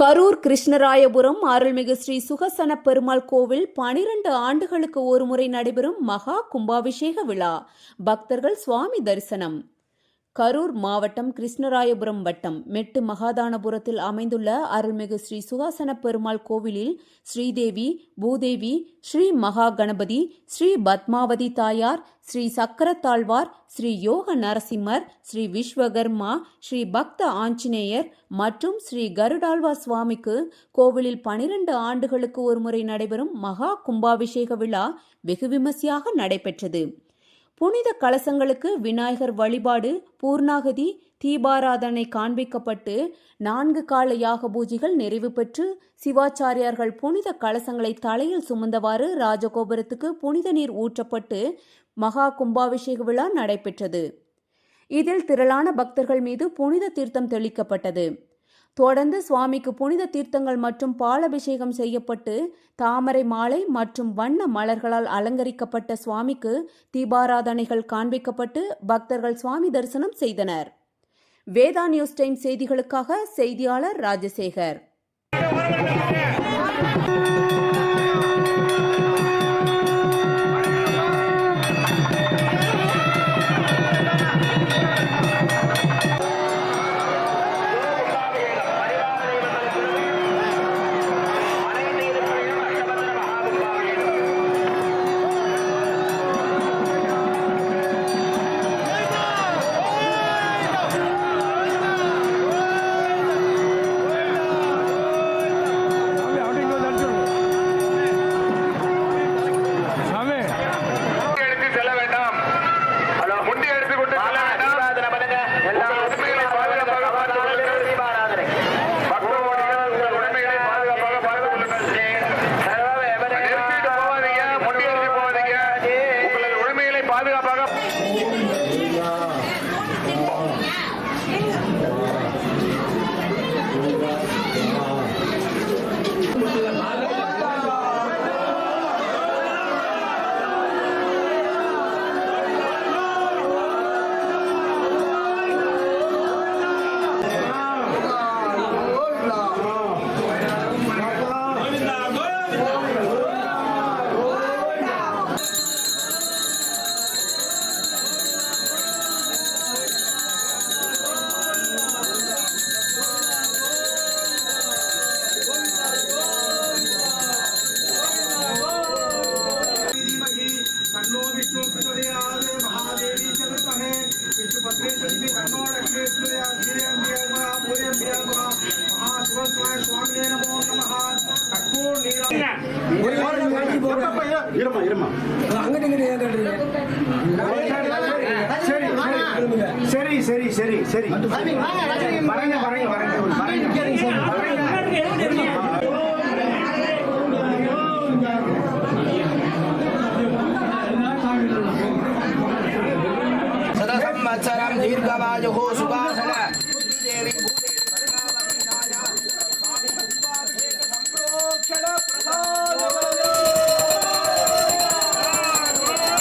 கரூர் கிருஷ்ணராயபுரம் அருள்மிகு ஸ்ரீ சுகசன பெருமாள் கோவில் பனிரெண்டு ஆண்டுகளுக்கு ஒருமுறை நடைபெறும் மகா கும்பாபிஷேக விழா. பக்தர்கள் சுவாமி தரிசனம். கரூர் மாவட்டம் கிருஷ்ணராயபுரம் வட்டம் மெட்டு மகாதானபுரத்தில் அமைந்துள்ள அருள்மிகு ஸ்ரீ சுகாசன பெருமாள் கோவிலில் ஸ்ரீதேவி பூதேவி ஸ்ரீ மகா கணபதி ஸ்ரீ பத்மாவதி தாயார் ஸ்ரீ சக்கரத்தாழ்வார் ஸ்ரீ யோக நரசிம்மர் ஸ்ரீ விஸ்வகர்மா ஸ்ரீ பக்த ஆஞ்சநேயர் மற்றும் ஸ்ரீ கருடாழ்வார் சுவாமிக்கு கோவிலில் பனிரெண்டு ஆண்டுகளுக்கு ஒருமுறை நடைபெறும் மகா கும்பாபிஷேக விழா வெகு விமர்சையாக நடைபெற்றது. புனித கலசங்களுக்கு விநாயகர் வழிபாடு பூர்ணாகதி தீபாராதனை காண்பிக்கப்பட்டு நான்கு கால யாக பூஜைகள் நிறைவு பெற்று சிவாச்சாரியார்கள் புனித கலசங்களை தலையில் சுமந்தவாறு ராஜகோபுரத்துக்கு புனித நீர் ஊற்றப்பட்டு மகா கும்பாபிஷேக விழா நடைபெற்றது. இதில் திரளான பக்தர்கள் மீது புனித தீர்த்தம் தெளிக்கப்பட்டது. தொடர்ந்து சுவாமிக்கு புனித தீர்த்தங்கள் மற்றும் பாலபிஷேகம் செய்யப்பட்டு தாமரை மாலை மற்றும் வண்ண மலர்களால் அலங்கரிக்கப்பட்ட சுவாமிக்கு தீபாராதனைகள் காண்பிக்கப்பட்டு பக்தர்கள் சுவாமி தரிசனம் செய்தனர். வேதா நியூஸ் டைம் செய்திகளுக்காக செய்தியாளர் ராஜசேகர். சரி சரி சரி சரி. வரங்க வரங்க வரங்க